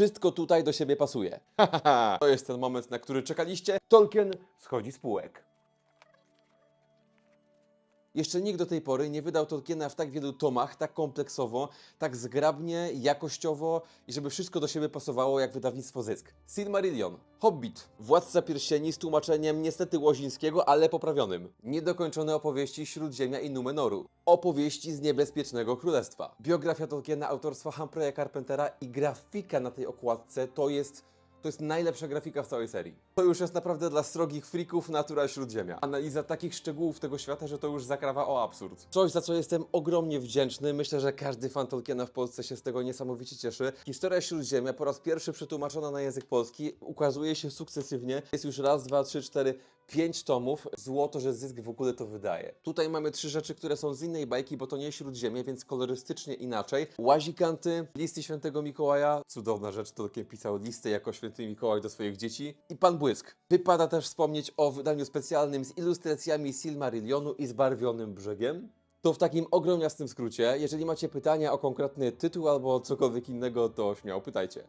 Wszystko tutaj do siebie pasuje. To jest ten moment, na który czekaliście. Tolkien schodzi z półek. Jeszcze nikt do tej pory nie wydał Tolkiena w tak wielu tomach, tak kompleksowo, tak zgrabnie, jakościowo i żeby wszystko do siebie pasowało jak wydawnictwo Zysk. Silmarillion, Hobbit, Władca Pierścieni z tłumaczeniem niestety łozińskiego, ale poprawionym. Niedokończone opowieści Śródziemia i Numenoru. Opowieści z Niebezpiecznego Królestwa. Biografia Tolkiena autorstwa Humphreya Carpentera i grafika na tej okładce to jest to jest najlepsza grafika w całej serii. To już jest naprawdę dla strogich freaków natura śródziemia. Analiza takich szczegółów tego świata, że to już zakrawa o absurd. Coś, za co jestem ogromnie wdzięczny. Myślę, że każdy fan Tolkiena w Polsce się z tego niesamowicie cieszy. Historia śródziemia po raz pierwszy przetłumaczona na język polski ukazuje się sukcesywnie. Jest już raz, dwa, trzy, cztery, pięć tomów. Złoto, że zysk w ogóle to wydaje. Tutaj mamy trzy rzeczy, które są z innej bajki, bo to nie śródziemie, więc kolorystycznie inaczej. Łazikanty, listy świętego Mikołaja. Cudowna rzecz, Tolkien pisał listy jako święty Mikołaj do swoich dzieci. I Pan Błysk. Wypada też wspomnieć o wydaniu specjalnym z ilustracjami Silmarillionu i zbarwionym brzegiem. To w takim ogromniastym skrócie. Jeżeli macie pytania o konkretny tytuł albo cokolwiek innego, to śmiało pytajcie.